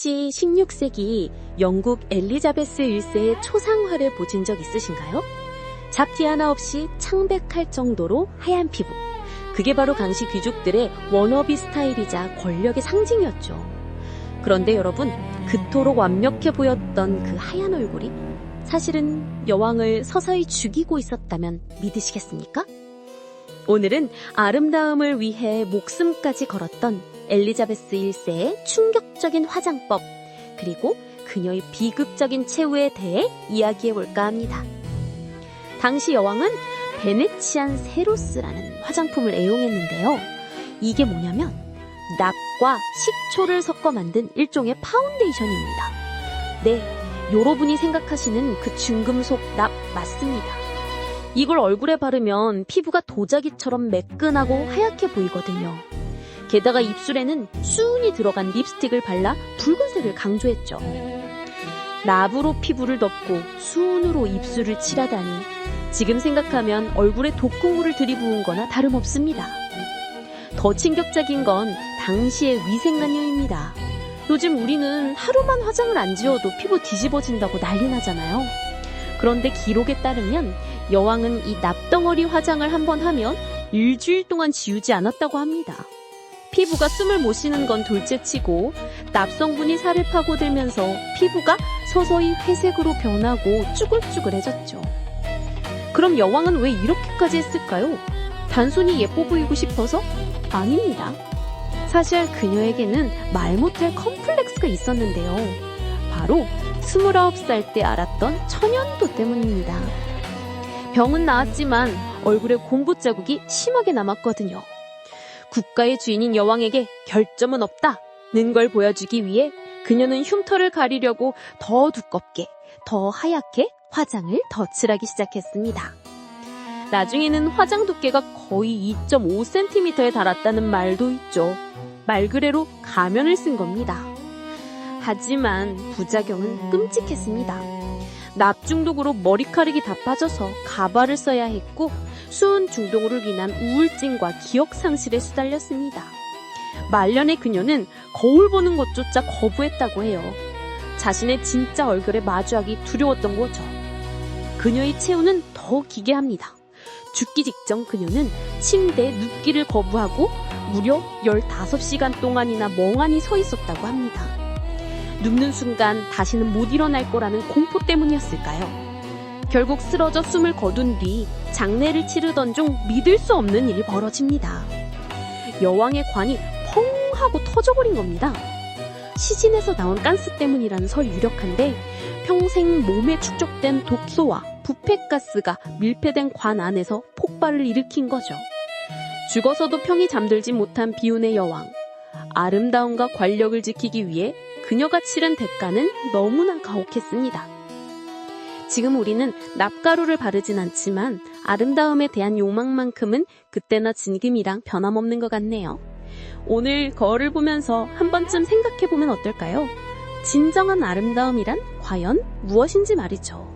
혹시 16세기 영국 엘리자베스 1세의 초상화를 보신 적 있으신가요? 잡티 하나 없이 창백할 정도로 하얀 피부. 그게 바로 당시 귀족들의 워너비 스타일이자 권력의 상징이었죠. 그런데 여러분, 그토록 완벽해 보였던 그 하얀 얼굴이 사실은 여왕을 서서히 죽이고 있었다면 믿으시겠습니까? 오늘은 아름다움을 위해 목숨까지 걸었던 엘리자베스 1세의 충격적인 화장법, 그리고 그녀의 비극적인 최후에 대해 이야기해 볼까 합니다. 당시 여왕은 베네치안 세로스라는 화장품을 애용했는데요. 이게 뭐냐면 납과 식초를 섞어 만든 일종의 파운데이션입니다. 네, 여러분이 생각하시는 그 중금속 납 맞습니다. 이걸 얼굴에 바르면 피부가 도자기처럼 매끈하고 하얗게 보이거든요. 게다가 입술에는 수은이 들어간 립스틱을 발라 붉은색을 강조했죠. 납으로 피부를 덮고 수은으로 입술을 칠하다니 지금 생각하면 얼굴에 독극물을 들이부은 거나 다름없습니다. 더 충격적인 건 당시의 위생관념입니다. 요즘 우리는 하루만 화장을 안 지워도 피부 뒤집어진다고 난리 나잖아요. 그런데 기록에 따르면 여왕은 이 납덩어리 화장을 한번 하면 일주일 동안 지우지 않았다고 합니다. 피부가 숨을 못 쉬는 건 둘째치고 납성분이 살을 파고들면서 피부가 서서히 회색으로 변하고 쭈글쭈글해졌죠. 그럼 여왕은 왜 이렇게까지 했을까요? 단순히 예뻐 보이고 싶어서? 아닙니다. 사실 그녀에게는 말 못할 컴플렉스가 있었는데요. 바로 29살 때 알았던 천연도 때문입니다. 병은 나았지만 얼굴에 곰보 자국이 심하게 남았거든요. 국가의 주인인 여왕에게 결점은 없다는 걸 보여주기 위해 그녀는 흉터를 가리려고 더 두껍게, 더 하얗게 화장을 덧칠하기 시작했습니다. 나중에는 화장 두께가 거의 2.5cm에 달았다는 말도 있죠. 말 그대로 가면을 쓴 겁니다. 하지만 부작용은 끔찍했습니다. 납 중독으로 머리카락이 다 빠져서 가발을 써야 했고 수은 중독으로 인한 우울증과 기억 상실에 시달렸습니다. 말년의 그녀는 거울 보는 것조차 거부했다고 해요. 자신의 진짜 얼굴에 마주하기 두려웠던 거죠. 그녀의 체온은 더 기괴합니다. 죽기 직전 그녀는 침대에 눕기를 거부하고 무려 15시간 동안이나 멍하니 서 있었다고 합니다. 눕는 순간 다시는 못 일어날 거라는 공포 때문이었을까요? 결국 쓰러져 숨을 거둔 뒤 장례를 치르던 중 믿을 수 없는 일이 벌어집니다. 여왕의 관이 펑 하고 터져버린 겁니다. 시신에서 나온 가스 때문이라는 설이 유력한데 평생 몸에 축적된 독소와 부패가스가 밀폐된 관 안에서 폭발을 일으킨 거죠. 죽어서도 평이 잠들지 못한 비운의 여왕. 아름다움과 권력을 지키기 위해 그녀가 치른 대가는 너무나 가혹했습니다. 지금 우리는 납가루를 바르진 않지만 아름다움에 대한 욕망만큼은 그때나 지금이랑 변함없는 것 같네요. 오늘 거울을 보면서 한 번쯤 생각해 보면 어떨까요? 진정한 아름다움이란 과연 무엇인지 말이죠.